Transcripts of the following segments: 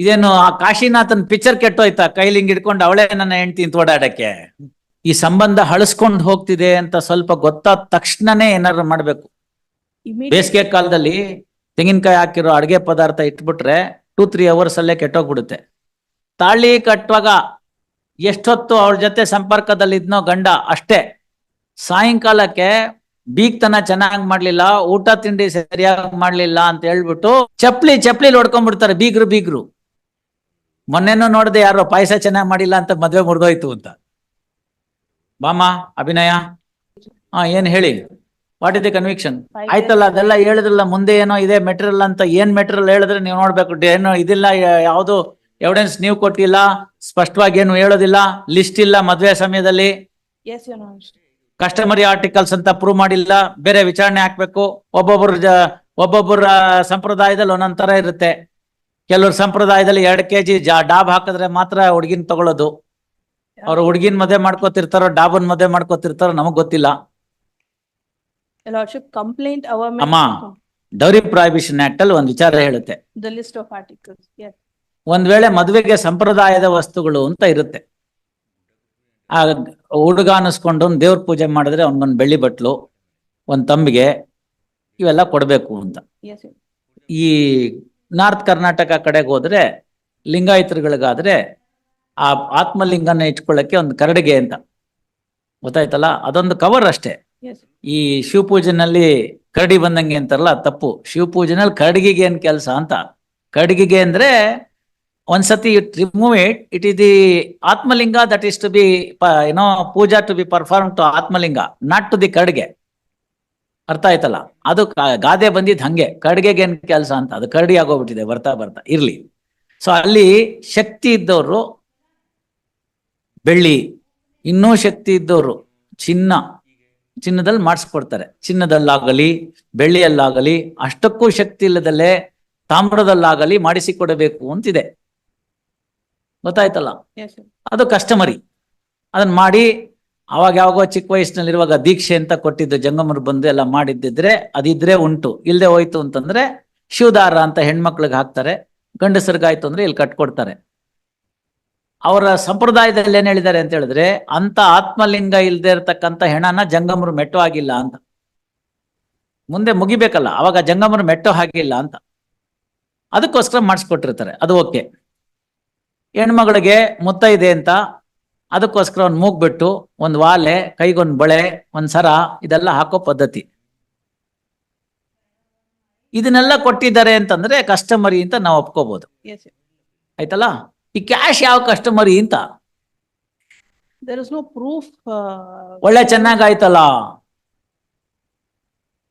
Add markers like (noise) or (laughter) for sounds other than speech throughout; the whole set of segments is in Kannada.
ಇದೇನು ಆ ಕಾಶಿನಾಥನ್ ಪಿಕ್ಚರ್ ಕೆಟ್ಟೋಯ್ತಾ? ಕೈಲಿ ಹಿಂಗ್ ಹಿಡ್ಕೊಂಡು ಅವಳೇ ನನ್ನ ಹೆಂಡ್ತಿ ಅಂತ ಓಡಾಡಕ್ಕೆ. ಈ ಸಂಬಂಧ ಹಳಸ್ಕೊಂಡು ಹೋಗ್ತಿದೆ ಅಂತ ಸ್ವಲ್ಪ ಗೊತ್ತಾದ ತಕ್ಷಣನೇ ಏನಾದ್ರು ಮಾಡ್ಬೇಕು. ಬೇಸಿಗೆ ಕಾಲದಲ್ಲಿ ತೆಂಗಿನಕಾಯಿ ಹಾಕಿರೋ ಅಡುಗೆ ಪದಾರ್ಥ ಇಟ್ಬಿಟ್ರೆ ಟೂ ತ್ರೀ ಅವರ್ಸ್ ಅಲ್ಲೇ ಕೆಟ್ಟೋಗ್ಬಿಡುತ್ತೆ. ತಾಳಿ ಕಟ್ಟುವಾಗ ಎಷ್ಟೊತ್ತು ಅವಳ ಜೊತೆ ಸಂಪರ್ಕದಲ್ಲಿ ಇದ್ನೋ ಗಂಡ ಅಷ್ಟೇ. ಸಾಯಂಕಾಲಕ್ಕೆ ಬೀಗ್ತನ ಚೆನ್ನಾಗಿ ಮಾಡ್ಲಿಲ್ಲ ಊಟ ತಿಂಡಿ ಸರಿಯಾಗಿ ಮಾಡ್ಲಿಲ್ಲ ಅಂತ ಹೇಳ್ಬಿಟ್ಟು ಚಪ್ಲಿ ಚಪ್ಲಿ ಹೊಡ್ಕೊಂಡ್ಬಿಡ್ತಾರೆ ಬೀಗ್ರು ಬೀಗ್ರು. ಮೊನ್ನೆನೂ ನೋಡ್ದೆ ಯಾರೋ ಪಾಯಸ ಚೆನ್ನಾಗಿ ಮಾಡಿಲ್ಲ ಅಂತ ಮದ್ವೆ ಮುರಿದೋಯ್ತು ಅಂತ. ಬಾಮ ಅಭಿನಯ? ಹಾ ಏನ್ ಹೇಳಿ? ವಾಟ್ ಇಸ್ ದ ಕನ್ವಿಕ್ಷನ್ ಆಯ್ತಲ್ಲ ಅದೆಲ್ಲ ಹೇಳಿದ್ರಲ್ಲ ಮುಂದೆ ಏನೋ ಇದೆ ಮೆಟೀರಿಯಲ್ ಅಂತ ಏನ್ ಮೆಟೀರಿಯಲ್ ಹೇಳಿದ್ರೆ ನೀವು ನೋಡ್ಬೇಕು. ಏನು ಇದಿಲ್ಲ ಯಾವುದು ಎವಿಡೆನ್ಸ್ ನೀವು ಕೊಟ್ಟಿಲ್ಲ ಸ್ಪಷ್ಟವಾಗಿ ಏನು ಹೇಳೋದಿಲ್ಲ ಲಿಸ್ಟ್ ಇಲ್ಲ ಮದ್ವೆ ಸಮಯದಲ್ಲಿ. ಕಸ್ಟಮರಿ ಆರ್ಟಿಕಲ್ಸ್ ಅಂತ ಪ್ರೂವ್ ಮಾಡಿಲ್ಲ ಬೇರೆ ವಿಚಾರಣೆ ಹಾಕ್ಬೇಕು. ಒಬ್ಬೊಬ್ಬರ ಜ- ಒಬ್ಬೊಬ್ಬರ ಸಂಪ್ರದಾಯದಲ್ಲಿ ಒಂದೊಂದ್ ತರ ಇರುತ್ತೆ. ಕೆಲವ್ರ ಸಂಪ್ರದಾಯದಲ್ಲಿ ಎರಡ್ ಕೆಜಿ ಜಾ ಡಾಬ್ ಹಾಕಿದ್ರೆ ಮಾತ್ರ ಹುಡುಗಿನ ತಗೊಳ್ಳೋದು ಅವ್ರು ಹುಡುಗಿನ ಮದುವೆ ಮಾಡ್ಕೋತಿರ್ತಾರೋ ಡಾಬನ್ ಮದುವೆ ಮಾಡ್ಕೋತಿರ್ತಾರೋ ನಮಗ್ ಗೊತ್ತಿಲ್ಲ Your lordship, complaint our. ಅಮ್ಮ. ಡೌರಿ ಪ್ರಾಹಿಬಿಷನ್ ಆಕ್ಟ್ ಅಲ್ಲಿ ಒಂದ್ ವಿಚಾರ ಹೇಳುತ್ತೆ The list of articles, yes. ಒಂದ್ ವೇಳೆ ಮದುವೆಗೆ ಸಂಪ್ರದಾಯದ ವಸ್ತುಗಳು ಅಂತ ಇರುತ್ತೆ ಆ ಹುಡುಗ ಅನಿಸ್ಕೊಂಡು ದೇವ್ರ ಪೂಜೆ ಮಾಡಿದ್ರೆ ಅವನಿಗೊಂದು ಬೆಳ್ಳಿ ಬಟ್ಲು ಒಂದ್ ತಂಬಿಗೆ ಇವೆಲ್ಲ ಕೊಡ್ಬೇಕು ಅಂತ Yes, your- ಈ ನಾರ್ತ್ ಕರ್ನಾಟಕ ಕಡೆಗೆ ಹೋದ್ರೆ ಲಿಂಗಾಯತರುಗಳಿಗಾದ್ರೆ ಆ ಆತ್ಮಲಿಂಗನ ಇಟ್ಕೊಳ್ಳಕ್ಕೆ ಒಂದು ಕರಡಿಗೆ ಅಂತ. ಗೊತ್ತಾಯ್ತಲ್ಲ? ಅದೊಂದು ಕವರ್ ಅಷ್ಟೇ. ಈ ಶಿವಪೂಜೆನಲ್ಲಿ ಕರಡಿ ಬಂದಂಗೆ ಅಂತಾರಲ್ಲ ತಪ್ಪು. ಶಿವಪೂಜೆನಲ್ಲಿ ಕರಡಿಗೆಗೆ ಏನ್ ಕೆಲಸ ಅಂತ? ಕರಡಿಗೆಗೆ ಅಂದ್ರೆ ಒಂದ್ಸತಿ it remove it it is the Atmalinga that is to be ಏನೋ puja to be perform to Atmalinga not to the ಕಡ್ಗೆ ಅರ್ಥ ಆಯ್ತಲ್ಲ? ಅದು ಗಾದೆ ಬಂದಿದ್ದು ಹಂಗೆ. ಕಡ್ಗೆಗೆ ಏನ್ ಕೆಲಸ ಅಂತ? ಅದು ಕರಡಿ ಆಗೋಗ್ಬಿಟ್ಟಿದೆ ಬರ್ತಾ ಬರ್ತಾ ಇರ್ಲಿ. ಸೊ ಅಲ್ಲಿ ಶಕ್ತಿ ಇದ್ದವರು ಬೆಳ್ಳಿ ಇನ್ನೂ ಶಕ್ತಿ ಇದ್ದವರು ಚಿನ್ನ. ಚಿನ್ನದಲ್ಲಿ ಮಾಡಿಸ್ಕೊಡ್ತಾರೆ. ಚಿನ್ನದಲ್ಲಾಗಲಿ ಬೆಳ್ಳಿಯಲ್ಲಾಗಲಿ ಅಷ್ಟಕ್ಕೂ ಶಕ್ತಿ ಇಲ್ಲದಲ್ಲೇ ತಾಮ್ರದಲ್ಲಾಗಲಿ ಮಾಡಿಸಿಕೊಡಬೇಕು ಅಂತಿದೆ. ಗೊತ್ತಾಯ್ತಲ್ಲ? ಅದು ಕಸ್ಟಮರಿ. ಅದನ್ನ ಮಾಡಿ ಅವಾಗ ಯಾವಾಗೋ ಚಿಕ್ಕ ವಯಸ್ಸಿನಲ್ಲಿರುವಾಗ ದೀಕ್ಷೆ ಅಂತ ಕೊಟ್ಟಿದ್ದು ಜಂಗಮರು ಬಂದು ಎಲ್ಲ ಮಾಡಿದ್ದಿದ್ರೆ ಅದಿದ್ರೆ ಉಂಟು. ಇಲ್ಲದೆ ಹೋಯ್ತು ಅಂತಂದ್ರೆ ಶಿವದಾರ ಅಂತ ಹೆಣ್ಮಕ್ಳಿಗೆ ಹಾಕ್ತಾರೆ. ಗಂಡಸರಿಗಾಯ್ತು ಅಂದ್ರೆ ಇಲ್ಲಿ ಕಟ್ಕೊಡ್ತಾರೆ. ಅವರ ಸಂಪ್ರದಾಯದಲ್ಲಿ ಏನ್ ಹೇಳಿದ್ದಾರೆ ಅಂತ ಹೇಳಿದ್ರೆ ಅಂತ ಆತ್ಮಲಿಂಗ ಇಲ್ಲದೆ ಇರತಕ್ಕಂಥ ಹೆಣನ ಜಂಗಮರು ಮೆಟ್ಟು ಆಗಿಲ್ಲ ಅಂತ. ಮುಂದೆ ಮುಗಿಬೇಕಲ್ಲ, ಅವಾಗ ಜಂಗಮರು ಮೆಟ್ಟು ಹಾಗಿಲ್ಲ ಅಂತ. ಅದಕ್ಕೋಸ್ಕರ ಮಾಡಿಸ್ಕೊಟ್ಟಿರ್ತಾರೆ. ಅದು ಓಕೆ. ಹೆಣ್ಮಗಳಿಗೆ ಮುತ್ತೈದೆ ಅಂತ ಅದಕ್ಕೋಸ್ಕರ ಒಂದು ಮೂಗ್ಬಿಟ್ಟು ಒಂದು ವಾಲೆ ಕೈಗೊಂದು ಬಳೆ ಒಂದ್ ಸರ ಇದೆಲ್ಲ ಹಾಕೋ ಪದ್ಧತಿ. ಇದನ್ನೆಲ್ಲ ಕೊಟ್ಟಿದ್ದಾರೆ ಅಂತಂದ್ರೆ ಕಸ್ಟಮರಿ ಅಂತ ನಾವು ಒಪ್ಕೋಬಹುದು. ಆಯ್ತಲ್ಲ? ಈ ಕ್ಯಾಶ್ ಯಾವ ಕಸ್ಟಮರಿ ಅಂತ? No proof. uh, ಒಳ್ಳೆ ಚೆನ್ನಾಗಾಯ್ತಲ್ಲ.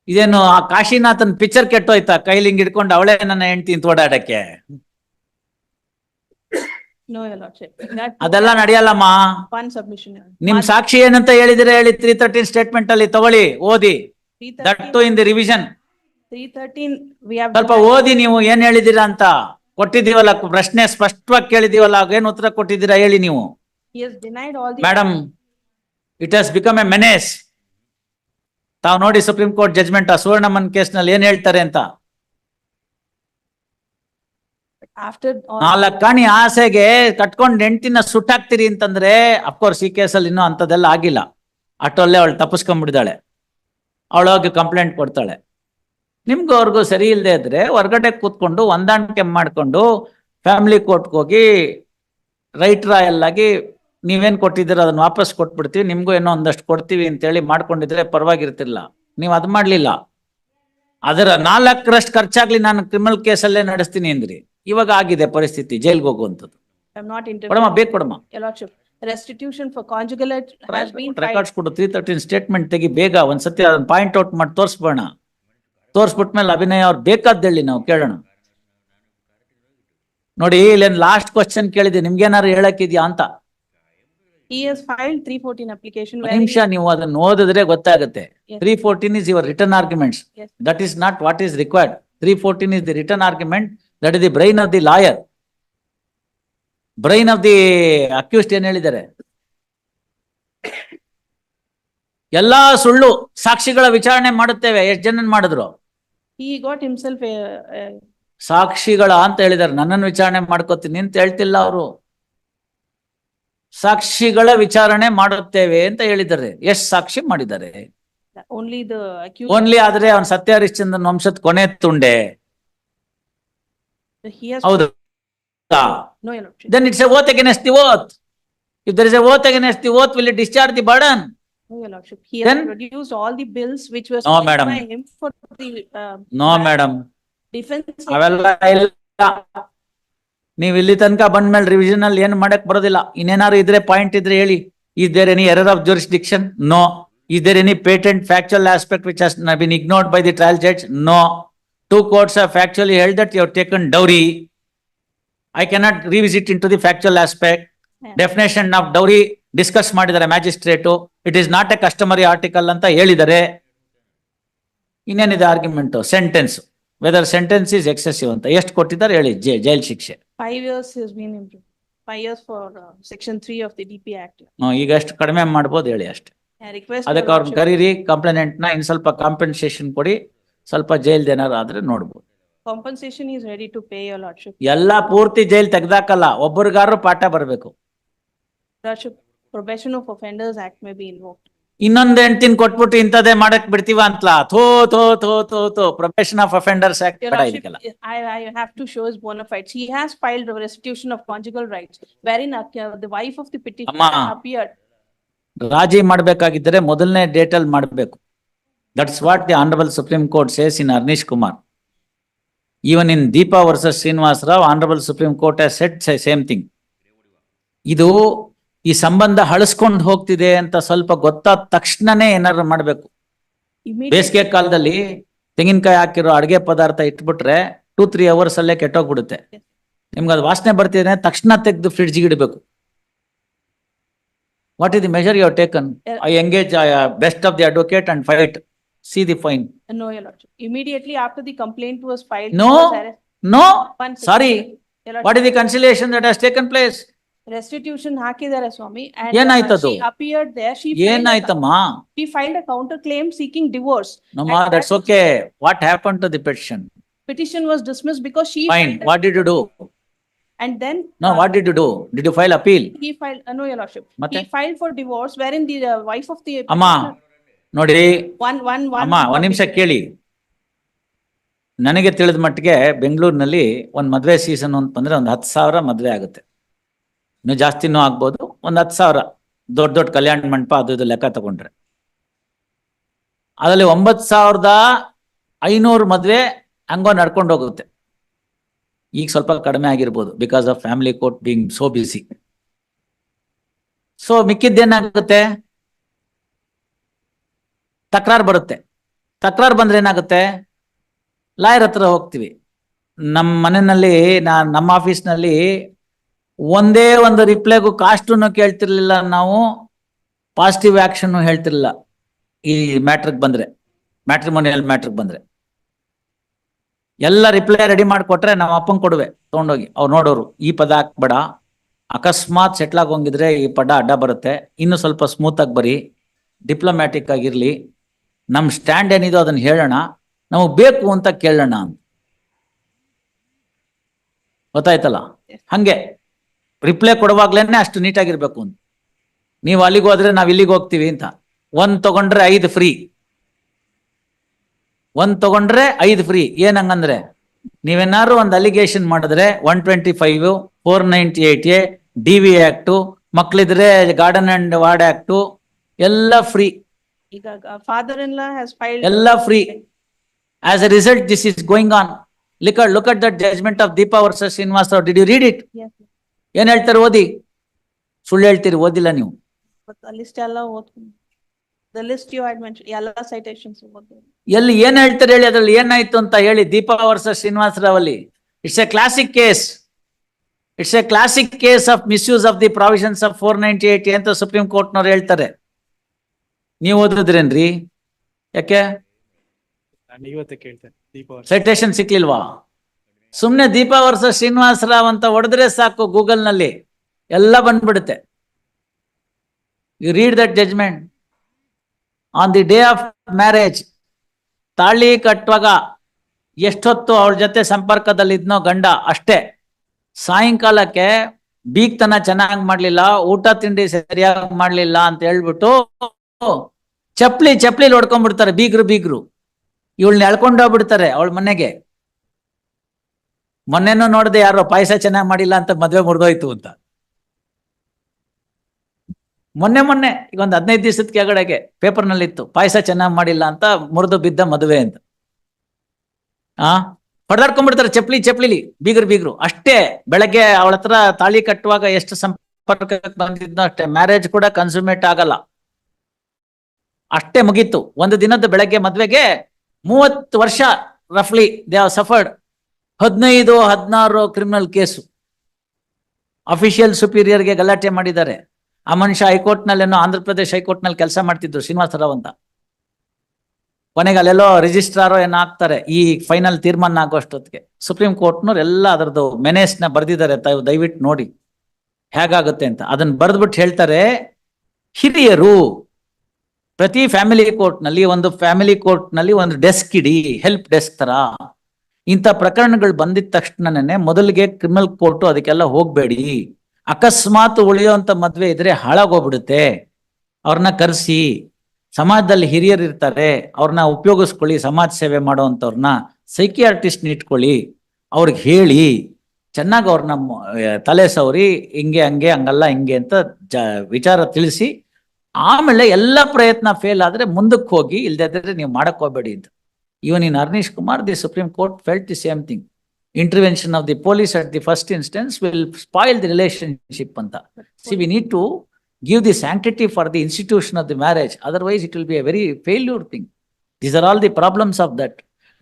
ಇದೇನು ಆ ಕಾಶಿನಾಥನ್ ಪಿಕ್ಚರ್ ಕೆಟ್ಟೋಯ್ತಾ? ಕೈಲಿ ಹಿಂಗ್ ಹಿಡ್ಕೊಂಡು ಅವಳೇ ನನ್ನ ಹೆಂಡತಿ ಅಂತ ಓಡಾಡಕ್ಕೆ. No, your lordship. That (laughs) ಅದೆಲ್ಲ ನಡೆಯಲ್ಲಮ್ಮ one submission. your honor. ನಿಮ್ ಸಾಕ್ಷಿ ಏನಂತ ಹೇಳಿದ್ರೆ ಹೇಳಿ ತ್ರೀ ತರ್ಟೀನ್ ಸ್ಟೇಟ್ಮೆಂಟ್ ಅಲ್ಲಿ ತಗೊಳ್ಳಿ ಓದಿ that 313 to in the revision 313, we have. ಸ್ವಲ್ಪ ಓದಿ ನೀವು ಏನ್ ಹೇಳಿದಿರ ಅಂತ ಕೊಟ್ಟಿದೀವಲ್ಲ ಪ್ರಶ್ನೆ ಸ್ಪಷ್ಟವಾಗಿ ಕೇಳಿದೀವಲ್ಲ ಏನ್ ಉತ್ತರ ಕೊಟ್ಟಿದ್ದೀರಾ ಹೇಳಿ ನೀವು He has denied all the. Madam it has become a menace ತಾವು ನೋಡಿ ಸುಪ್ರೀಂ ಕೋರ್ಟ್ ಜಜ್ಮೆಂಟ್ ಆ ಸುವರ್ಣಮನ್ ಕೇಸ್ನಲ್ಲಿ ಏನ್ ಹೇಳ್ತಾರೆ ಅಂತ After. all- ನಾಲ್ಕು ಕಣಿ ಆಸೆಗೆ ಕಟ್ಕೊಂಡ್ ನೆಂಟಿನ ಸುಟ್ಟಾಕ್ತಿರಿ ಅಂತಂದ್ರೆ ಅಫ್ಕೋರ್ಸ್ ಈ ಕೇಸಲ್ಲಿ ಇನ್ನೂ ಅಂತದೆಲ್ಲ ಆಗಿಲ್ಲ. ಅಟೋಲ್ಲೇ ಅವಳು ತಪ್ಪಿಸ್ಕೊಂಡ್ಬಿಡಿದಾಳೆ ಅವಳೋಗಿ ಕಂಪ್ಲೇಂಟ್ ಕೊಡ್ತಾಳೆ. ನಿಮ್ಗೂ ಅವ್ರಿಗೂ ಸರಿ ಇಲ್ಲದೆ ಇದ್ರೆ ಹೊರ್ಗಡೆ ಕೂತ್ಕೊಂಡು ಹೊಂದಾಣಿಕೆ ಮಾಡ್ಕೊಂಡು ಫ್ಯಾಮಿಲಿ ಕೋರ್ಟ್ಗೆ ಹೋಗಿ ರೈಟ್ ರಾಯಲ್ ಆಗಿ ನೀವೇನ್ ಕೊಟ್ಟಿದ್ದೀರ ಅದನ್ನ ವಾಪಸ್ ಕೊಟ್ಬಿಡ್ತೀವಿ, ನಿಮ್ಗೂ ಏನೋ ಒಂದಷ್ಟು ಕೊಡ್ತೀವಿ ಅಂತೇಳಿ ಮಾಡ್ಕೊಂಡಿದ್ರೆ ಪರವಾಗಿರ್ತಿಲ್ಲ. ನೀವು ಅದು ಮಾಡ್ಲಿಲ್ಲ. ಅದರ ನಾಲ್ಕರಷ್ಟು ಖರ್ಚಾಗ್ಲಿ ನಾನು ಕ್ರಿಮಿನಲ್ ಕೇಸಲ್ಲೇ ನಡೆಸ್ತೀನಿ ಅಂದ್ರಿ. ಇವಾಗ ಆಗಿದೆ ಪರಿಸ್ಥಿತಿ ಜೈಲ್ಗೆ ಹೋಗುವಂತದ್ದು ಕೊಡಮ್ಮ. ಬೇಕು ಕೊಡಮ್ಮ. Been ರೆಕಾರ್ಡ್ಸ್ ಕೊಡು ತ್ರೀ ತರ್ಟೀನ್ ಸ್ಟೇಟ್ಮೆಂಟ್ ತೆಗಿ ಬೇಗ ಒಂದ್ಸತಿ ಅದನ್ನ ಪಾಯಿಂಟ್ ಔಟ್ ಮಾಡಿ ತೋರಿಸ್ಬೋಣ ತೋರಿಸ್ಬಿಟ್ಮೇಲೆ ಅಭಿನಯ ಅವ್ರು ಬೇಕಾದ್ ಹೇಳಿ ನಾವು ಕೇಳೋಣ. ನೋಡಿ ಇಲ್ಲೇನ್ ಲಾಸ್ಟ್ ಕ್ವಶನ್ ಕೇಳಿದೆ ನಿಮ್ಗೇನಾರು ಹೇಳಕ್ಕಿದ್ಯಾ ಅಂತ. He has filed three fourteen application. ಒಂದ್ where ನಿಮಿಷ he- ನೀವು ಅದನ್ನ ಓದಿದ್ರೆ ಗೊತ್ತಾಗುತ್ತೆ. Yes. Three fourteen is your return arguments Yes. That is not what is required three fourteen is the return argument that is the brain of the lawyer brain of the accused ಏನ್ ಹೇಳಿದ್ದಾರೆ? ಎಲ್ಲಾ ಸುಳ್ಳು ಸಾಕ್ಷಿಗಳ ವಿಚಾರಣೆ ಮಾಡುತ್ತೇವೆ. ಎಷ್ಟು ಜನ ಮಾಡಿದ್ರು? He got himself a, a ಸಾಕ್ಷಿಗಳ ಅಂತ ಹೇಳಿದಾರೆ ನನ್ನನ್ನು ವಿಚಾರಣೆ ಮಾಡ್ಕೋತೀನಿ ಅಂತ ಹೇಳ್ತಿಲ್ಲ ಅವರು. ಸಾಕ್ಷಿಗಳ ವಿಚಾರಣೆ ಮಾಡುತ್ತೇವೆ ಅಂತ ಹೇಳಿದ್ದಾರೆ. ಎಷ್ಟು ಸಾಕ್ಷಿ ಮಾಡಿದ್ದಾರೆ? ಓನ್ಲಿ ಆದ್ರೆ ಅವನ್ ಸತ್ಯ ಹರಿಶ್ಚಂದ್ರನ್ ವಂಶದ ಕೊನೆ ತುಂಡೆ. ಹೌದು. It's a oath the oath if is a oath against the oath will discharge the burden no no madam ಅವೆಲ್ಲ ನೀವ್ ಇಲ್ಲಿ ತನಕ ಬಂದ್ಮೇಲೆ ರಿವಿಷನ್ ಅಲ್ಲಿ ಏನ್ ಮಾಡಕ್ ಬರೋದಿಲ್ಲ. ಇನ್ನೇನಾದ್ರು ಇದ್ರೆ ಪಾಯಿಂಟ್ ಇದ್ರೆ ಹೇಳಿ. Is there any error of jurisdiction no is there any patent factual aspect which has been ignored by the trial judge no two courts of factually held that you taken dowry I cannot revisit into the factual aspect. Definition of dowry discuss ಮಾಡಿದ್ದಾರೆ magistrate it is not a customary article ಅಂತ ಹೇಳಿದರೆ ಇನ್ನೇನಿದೆ argument sentence whether sentence is excessive ಅಂತ. ಎಷ್ಟು ಕೊಟ್ಟಿದ್ದಾರೆ ಹೇಳಿ? ಜೈ ಜೈಲ್ ಶಿಕ್ಷೆ. Five years is been improve five years for section three of the D P act ಈಗ ಅಷ್ಟು ಕಡಿಮೆ ಮಾಡ್ಬೋದು ಹೇಳಿ ಅಷ್ಟು. ರಿಕ್ವೆಸ್ಟ್ ಅದಕ್ಕೆ ಅವ್ರನ್ನ ಕರೀರಿ ಕಂಪ್ಲೇಂಟ್ನ ಇನ್ ಸ್ವಲ್ಪ ಕಾಂಪೆನ್ಸೇಷನ್ ಕೊಡಿ ಸ್ವಲ್ಪ ಜೈಲ್ ಏನಾದ್ರು ಆದ್ರೆ ನೋಡ್ಬೋದು. Compensation is ready to pay your lordship ಎಲ್ಲ ಪೂರ್ತಿ ಜೈಲ್ ತೆಗ್ದಾಕಲ್ಲ ಒಬ್ಬರಿಗಾರು ಪಾಠ ಬರಬೇಕು. Lordship probation of offenders act may be invoked ಇನ್ನೊಂದ್ ಹೆಂಡ್ತಿನ್ ಕೊಟ್ಬಿಟ್ಟು ಇಂಥದ್ದೇ ಮಾಡಕ್ ಬಿಡ್ತೀವ ಅಂತಲಾ ಥೋ ಥೋ ಥೋ ಥೋ ಥೋ profession of offenders act Your ಬೇಡ lordship, ಇದಕ್ಕೆಲ್ಲ I, I have to show his bona fides. He has filed a restitution of conjugal rights wherein uh, the wife of the petitioner Amma. appeared. ರಾಜಿ ಮಾಡ್ಬೇಕಾಗಿದ್ದರೆ ಮೊದಲನೇ ಡೇಟ್ ಅಲ್ಲಿ ಮಾಡ್ಬೇಕು that's what the honourable supreme court says in Arnesh Kumar even in Deepa versus Srinivas Rao honourable supreme court set same thing ಇದು ಈ ಸಂಬಂಧ ಹಳಸ್ಕೊಂಡು ಹೋಗ್ತಿದೆ ಅಂತ ಸ್ವಲ್ಪ ಗೊತ್ತಾದ ತಕ್ಷಣನೇ ಏನಾದ್ರು ಮಾಡ್ಬೇಕು. ಬೇಸಿಗೆ ಕಾಲದಲ್ಲಿ ತೆಂಗಿನಕಾಯಿ ಹಾಕಿರೋ ಅಡಿಗೆ ಪದಾರ್ಥ ಇಟ್ಬಿಟ್ರೆ ಟೂ ತ್ರೀ ಅವರ್ಸ್ ಅಲ್ಲೇ ಕೆಟ್ಟೋಗ್ಬಿಡುತ್ತೆ. ನಿಮ್ಗೆ ಅದು ವಾಸನೆ ಬರ್ತಿದೆ ತಕ್ಷಣ ತೆಗೆದು ಫ್ರಿಡ್ಜ್ಗೆ ಇಡಬೇಕು. What is the measure you taken I engage best of the advocate and fight see the fine no no, your lordship. Immediately after the complaint was filed. No. was arrest- no One second. Sorry Your lordship, what is the conciliation that has taken place restitution ಹಾಕಿದ್ದಾರೆ ಸ್ವಾಮಿ. ಏನಾಯ್ತದು? uh, She appeared there. She filed a- ಏನಾಯ್ತಮ್ಮ She filed a counter claim seeking divorce. ನಮ್ಮ that's okay what happen to the petition Petition was dismissed because she. filed a- what did And then. no uh, what did you do did you file appeal He filed, uh, no, your lordship. Mate? He filed for divorce wherein the uh, wife of the. amma nodi ನೋಡಿ One, one, one. ಅಮ್ಮ ಒಂದ್ ನಿಮಿಷ ಕೇಳಿ ನನಗೆ ತಿಳಿದ ಮಟ್ಟಿಗೆ ಬೆಂಗಳೂರಿನಲ್ಲಿ ಒಂದ್ ಮದ್ವೆ ಸೀಸನ್ ಅಂತ ಬಂದ್ರೆ ಒಂದ್ ಹತ್ತು ಸಾವಿರ ಮದ್ವೆ ಆಗುತ್ತೆ ಇನ್ನು ಜಾಸ್ತಿನೂ ಆಗ್ಬೋದು. ಒಂದ್ ಹತ್ತು ಸಾವಿರ ದೊಡ್ಡ ದೊಡ್ಡ ಕಲ್ಯಾಣ ಮಂಟಪ ಅದು ಇದು ಲೆಕ್ಕ ತಗೊಂಡ್ರೆ. ಅದರಲ್ಲಿ ಒಂಬತ್ತು ಸಾವಿರದ ಐನೂರು ಮದ್ವೆ ಹಂಗೋ ನಡ್ಕೊಂಡು ಹೋಗುತ್ತೆ. ಈಗ ಸ್ವಲ್ಪ ಕಡಿಮೆ ಆಗಿರ್ಬೋದು because of family court being so busy so ಮಿಕ್ಕಿದ್ದೇನಾಗುತ್ತೆ ತಕರಾರು ಬರುತ್ತೆ. ತಕರಾರು ಬಂದ್ರೆ ಏನಾಗುತ್ತೆ? ಲಾಯರ್ ಹತ್ರ ಹೋಗ್ತೀವಿ. ನಮ್ಮ ಮನೆಯಲ್ಲಿ ನಾ ನಮ್ಮ ಆಫೀಸ್ನಲ್ಲಿ ಒಂದೇ ಒಂದು ರಿಪ್ಲೈಗೂ ಕಾಸ್ಟನ್ನು ಕೇಳ್ತಿರ್ಲಿಲ್ಲ ನಾವು ಪಾಸಿಟಿವ್ ಆಕ್ಷನ್ ಹೇಳ್ತಿರ್ಲಿಲ್ಲ ಈ ಮ್ಯಾಟ್ರಿಗೆ ಬಂದ್ರೆ ಮ್ಯಾಟ್ರಿಮೋನಿಯಲ್ ಮ್ಯಾಟ್ರಿಗೆ ಬಂದ್ರೆ. ಎಲ್ಲ ರಿಪ್ಲೈ ರೆಡಿ ಮಾಡಿಕೊಟ್ರೆ ನಮ್ಮ ಅಪ್ಪಂಗೆ ಕೊಡುವೆ ತಗೊಂಡೋಗಿ. ಅವ್ರು ನೋಡೋರು ಈ ಪದ ಹಾಕ್ಬೇಡ ಅಕಸ್ಮಾತ್ ಸೆಟ್ಲ್ ಆಗೋಂಗಿದ್ರೆ ಈ ಪದ ಅಡ್ಡ ಬರುತ್ತೆ ಇನ್ನು ಸ್ವಲ್ಪ ಸ್ಮೂತ್ ಆಗಿ ಬರಿ ಡಿಪ್ಲೊಮ್ಯಾಟಿಕ್ ಆಗಿರ್ಲಿ ನಮ್ಮ ಸ್ಟ್ಯಾಂಡ್ ಏನಿದೋ ಅದನ್ನ ಹೇಳೋಣ ನಮಗ್ ಬೇಕು ಅಂತ ಕೇಳೋಣ ಅಂತ. ಗೊತ್ತಾಯ್ತಲ್ಲ? ಹಂಗೆ. ರಿಪ್ಲೈ ಕೊಡುವಾಗ್ಲೇನೆ ಅಷ್ಟು ನೀಟಾಗಿರ್ಬೇಕು ಅಂತ. ನೀವು ಅಲ್ಲಿಗೆ ಹೋದ್ರೆ ನಾವ್ ಇಲ್ಲಿಗೆ ಹೋಗ್ತೀವಿ ಅಂತ. ಒಂದ್ ತಗೊಂಡ್ರೆ ಐದು ಫ್ರೀ ಒಂದ್ ತಗೊಂಡ್ರೆ ಐದು ಫ್ರೀ ಏನ್ ಹಂಗಂದ್ರೆ ನೀವೇನಾದ್ರು ಒಂದು ಅಲಿಗೇಷನ್ ಮಾಡಿದ್ರೆ one twenty five four ninety eight A D V act ಮಕ್ಳಿದ್ರೆ guardian and ward act ಎಲ್ಲ ಫ್ರೀ ಈಗ. ಎಲ್ಲ free as a result this is going on ಲಿಕ್ look at that judgment of Deepa versus Srinivas Rao did you read it ಏನ್ ಹೇಳ್ತಾರೆ ಓದಿ? ಸುಳ್ಳು ಹೇಳ್ತೀರಿ ಓದಿಲ್ಲ ನೀವು. ಲಿಸ್ಟ್ ಎಲ್ಲ ಓದ್ಕೊಂಡು. ಲಿಸ್ಟ್ ಯು ಮೆನ್ಷನ್ ಎಲ್ಲ ಸೈಟೇಷನ್ಸ್. ಎಲ್ಲಿ ಏನ್ ಹೇಳ್ತಾರೆ ಹೇಳಿ ಅದ್ರಲ್ಲಿ ಏನಾಯ್ತು ಅಂತ ಹೇಳಿ ದೀಪಾ ವರ್ಸಸ್ ಶ್ರೀನಿವಾಸ್ ರಾವ್ ಅಲ್ಲಿ it's a classic case it's a classic case of misuse of the provisions of four ninety eight ಅಂತ ಸುಪ್ರೀಂ ಕೋರ್ಟ್ನವ್ರು ಹೇಳ್ತಾರೆ. ನೀವು ಓದಿದ್ರೇನ್ರಿ? ಯಾಕೆ? ಸೈಟೇಷನ್ ಸಿಕ್ಲಿಲ್ವಾ? ಸುಮ್ನೆ ದೀಪ ವರ್ಷ ಶ್ರೀನಿವಾಸ ರಾವ್ ಅಂತ ಹೊಡೆದ್ರೆ ಸಾಕು ಗೂಗಲ್ನಲ್ಲಿ ಎಲ್ಲ ಬಂದ್ಬಿಡುತ್ತೆ. You read that judgment on the day of marriage ತಾಳಿ ಕಟ್ಟುವಾಗ ಎಷ್ಟೊತ್ತು ಅವ್ರ ಜೊತೆ ಸಂಪರ್ಕದಲ್ಲಿ ಇದ್ನೋ ಗಂಡ ಅಷ್ಟೇ. ಸಾಯಂಕಾಲಕ್ಕೆ ಬೀಗ್ತನ ಚೆನ್ನಾಗಿ ಮಾಡ್ಲಿಲ್ಲ, ಊಟ ತಿಂಡಿ ಸರಿಯಾಗಿ ಮಾಡ್ಲಿಲ್ಲ ಅಂತ ಹೇಳ್ಬಿಟ್ಟು ಚಪ್ಲಿ ಚಪ್ಲಿ ಹೊಡ್ಕೊಂಡ್ಬಿಡ್ತಾರೆ ಬೀಗ್ರು ಬೀಗ್ರು. ಇವಳನ್ನ ಎಳ್ಕೊಂಡೋಗ್ಬಿಡ್ತಾರೆ ಅವಳ ಮನೆಗೆ. ಮೊನ್ನೆನೂ ನೋಡ್ದೆ ಯಾರೋ ಪಾಯಸ ಚೆನ್ನಾಗಿ ಮಾಡಿಲ್ಲ ಅಂತ ಮದ್ವೆ ಮುರಿದೋಯ್ತು ಅಂತ. ಮೊನ್ನೆ ಮೊನ್ನೆ, ಈಗ ಒಂದು ಹದಿನೈದು ದಿವಸದ ಕೆಳಗಡೆಗೆ ಪೇಪರ್ನಲ್ಲಿ ಇತ್ತು ಪಾಯಸ ಚೆನ್ನಾಗಿ ಮಾಡಿಲ್ಲ ಅಂತ ಮುರಿದು ಬಿದ್ದ ಮದುವೆ ಅಂತ. ಆ? ಹೊಡೆದಾಡ್ಕೊಂಡ್ಬಿಡ್ತಾರೆ ಚಪ್ಲಿ ಚಪ್ಲಿಲಿ ಬೀಗರು ಬೀಗರು. ಅಷ್ಟೇ, ಬೆಳಗ್ಗೆ ಅವಳ ಹತ್ರ ತಾಳಿ ಕಟ್ಟುವಾಗ ಎಷ್ಟು ಸಂಪರ್ಕ ಬಂದಿದ್ನೋ ಅಷ್ಟೇ, ಮ್ಯಾರೇಜ್ ಕೂಡ ಕನ್ಸುಮೇಟ್ ಆಗಲ್ಲ. ಅಷ್ಟೇ ಮುಗೀತು. ಒಂದು ದಿನದ ಬೆಳಗ್ಗೆ ಮದ್ವೆಗೆ ಮೂವತ್ತು ವರ್ಷ ರಫ್ಲಿ ದೇ ಹಾವ್ ಸಫರ್ಡ್ ಹದಿನೈದು, ಹದಿನಾರು ಕ್ರಿಮಿನಲ್ ಕೇಸು. ಅಫಿಷಿಯಲ್ ಸುಪೀರಿಯರ್ಗೆ ಗಲಾಟೆ ಮಾಡಿದ್ದಾರೆ. ಆ ಮನುಷ್ಯ ಹೈಕೋರ್ಟ್ ಏನೋ ಆಂಧ್ರ ಪ್ರದೇಶ್ ಹೈಕೋರ್ಟ್ನಲ್ಲಿ ಕೆಲಸ ಮಾಡ್ತಿದ್ರು ಶ್ರೀನಿವಾಸರಾವ್ ಅಂತ. ಕೊನೆಗೆ ಅಲ್ಲೆಲ್ಲೋ ರಿಜಿಸ್ಟ್ರಾರೋ ಏನೋ ಹಾಕ್ತಾರೆ ಈ ಫೈನಲ್ ತೀರ್ಮಾನ ಆಗುವಷ್ಟೊತ್ತಿಗೆ ಸುಪ್ರೀಂ ಕೋರ್ಟ್ನವ್ರು ಎಲ್ಲ ಅದರದ್ದು ಮೆನೇಸ್ನ ಬರ್ದಿದ್ದಾರೆ ತಾವು ದಯವಿಟ್ಟು ನೋಡಿ. ಹೇಗಾಗುತ್ತೆ ಅಂತ. ಅದನ್ನ ಬರೆದ್ಬಿಟ್ಟು ಹೇಳ್ತಾರೆ, ಹಿರಿಯರು, ಪ್ರತಿ ಫ್ಯಾಮಿಲಿ ಕೋರ್ಟ್ನಲ್ಲಿ ಒಂದು ಫ್ಯಾಮಿಲಿ ಕೋರ್ಟ್ನಲ್ಲಿ ಒಂದು ಡೆಸ್ಕ್ ಇಡಿ ಹೆಲ್ಪ್ ಡೆಸ್ಕ್ ತರ. ಇಂಥ ಪ್ರಕರಣಗಳು ಬಂದಿದ ತಕ್ಷಣನೇ ಮೊದಲಿಗೆ ಕ್ರಿಮಿನಲ್ ಕೋರ್ಟು ಅದಕ್ಕೆಲ್ಲ ಹೋಗ್ಬೇಡಿ. ಅಕಸ್ಮಾತ್ ಉಳಿಯೋಂಥ ಮದ್ವೆ ಇದ್ರೆ ಹಾಳಾಗೋಗ್ಬಿಡುತ್ತೆ. ಅವ್ರನ್ನ ಕರೆಸಿ, ಸಮಾಜದಲ್ಲಿ ಹಿರಿಯರು ಇರ್ತಾರೆ, ಅವ್ರನ್ನ ಉಪಯೋಗಿಸ್ಕೊಳ್ಳಿ, ಸಮಾಜ ಸೇವೆ ಮಾಡೋವಂಥವ್ರನ್ನ ಸೈಕಿಯಾರ್ಟಿಸ್ಟ್ ಇಟ್ಕೊಳ್ಳಿ, ಅವ್ರಿಗೆ ಹೇಳಿ, ಚೆನ್ನಾಗಿ ಅವ್ರನ್ನ ತಲೆ ಸವರಿ, ಹಿಂಗೆ, ಹಂಗೆ, ಹಂಗಲ್ಲ, ಹಿಂಗೆ ಅಂತ ಜ, ವಿಚಾರ ತಿಳಿಸಿ, ಆಮೇಲೆ ಎಲ್ಲ ಪ್ರಯತ್ನ ಫೇಲ್ ಆದ್ರೆ ಮುಂದಕ್ಕೆ ಹೋಗಿ ಇಲ್ದಿದ್ರೆ ನೀವು ಮಾಡಕ್ ಹೋಗ್ಬೇಡಿ ಅಂತ. Even in Arnesh Kumar the supreme court felt the same thing intervention of the police at the first instance will spoil the relationship ಅಂತ see we need to give the sanctity for the institution of the marriage. Otherwise, it will be a very failure thing. These are all the problems of that.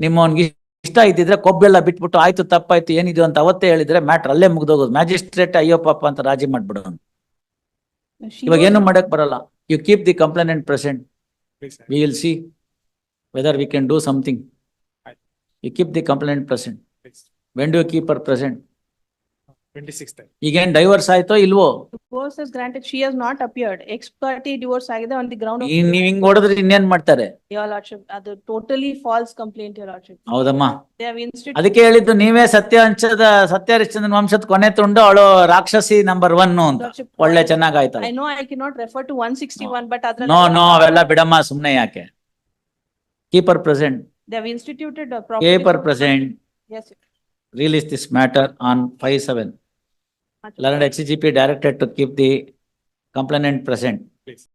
ನಿಮ್ಮವನ್ಗೆ ಇಷ್ಟ ಇದ್ದಿದ್ರೆ ಕೊಬ್ಬೆಲ್ಲ ಬಿಟ್ಬಿಟ್ಟು ಆಯ್ತು ತಪ್ಪಾಯ್ತು ಏನಿದು ಅಂತ ಅವತ್ತೇ ಹೇಳಿದ್ರೆ ಮ್ಯಾಟ್ರ್ ಅಲ್ಲೇ ಮುಗ್ದೋಗೋದು. ಮ್ಯಾಜಿಸ್ಟ್ರೇಟ್ ಅಯ್ಯೋ ಪಾಪ ಅಂತ ರಾಜಿ ಮಾಡ್ಬಿಡೋನು. ಇವಾಗ ಏನು ಮಾಡಕ್ ಬರಲ್ಲ. You keep the complainant present we will see whether we can do something. You keep the complaint present. When do you keep her present? Present Twenty-sixth. ಈಗೇನ್ ಡೈವರ್ಸ್ ಆಯ್ತೋ ಇಲ್ವೋ Divorce is granted, she has not appeared, ex parte divorce ಆಗಿದೆ on the ground of. ಈ- ನೀವ್ ಹಿಂಗ್ ಹೊಡೆದ್ರೆ ಇನ್ನೇನ್ ಮಾಡ್ತಾರೆ Your lordship, ಅದು totally false complaint, your lordship. ಹೌದಮ್ಮ They have instituted. ಅದಕ್ಕೆ ಹೇಳಿದ್ದು ನೀವೇ ಸತ್ಯ ಹಂಚದ ಸತ್ಯ ಹರಿಶ್ಚಂದ್ರನ್ ವಂಶದ ಕೊನೆ ತುಂಡು ಅವಳು ರಾಕ್ಷಸಿ ನಂಬರ್ ಒನ್ ಅಂತ Lordship, ಒಳ್ಳೆ I know I cannot refer to one sixty-one, but ಅದ್ರಲ್ಲಿ. No, ನೋ ಅವೆಲ್ಲ ಬಿಡಮ್ಮ ಸುಮ್ನೆ ಯಾಕೆ Keeper present, They have instituted a proper. A per present, Yes. sir. release this matter on five seven. Learned XGP directed to keep the complainant present. Please.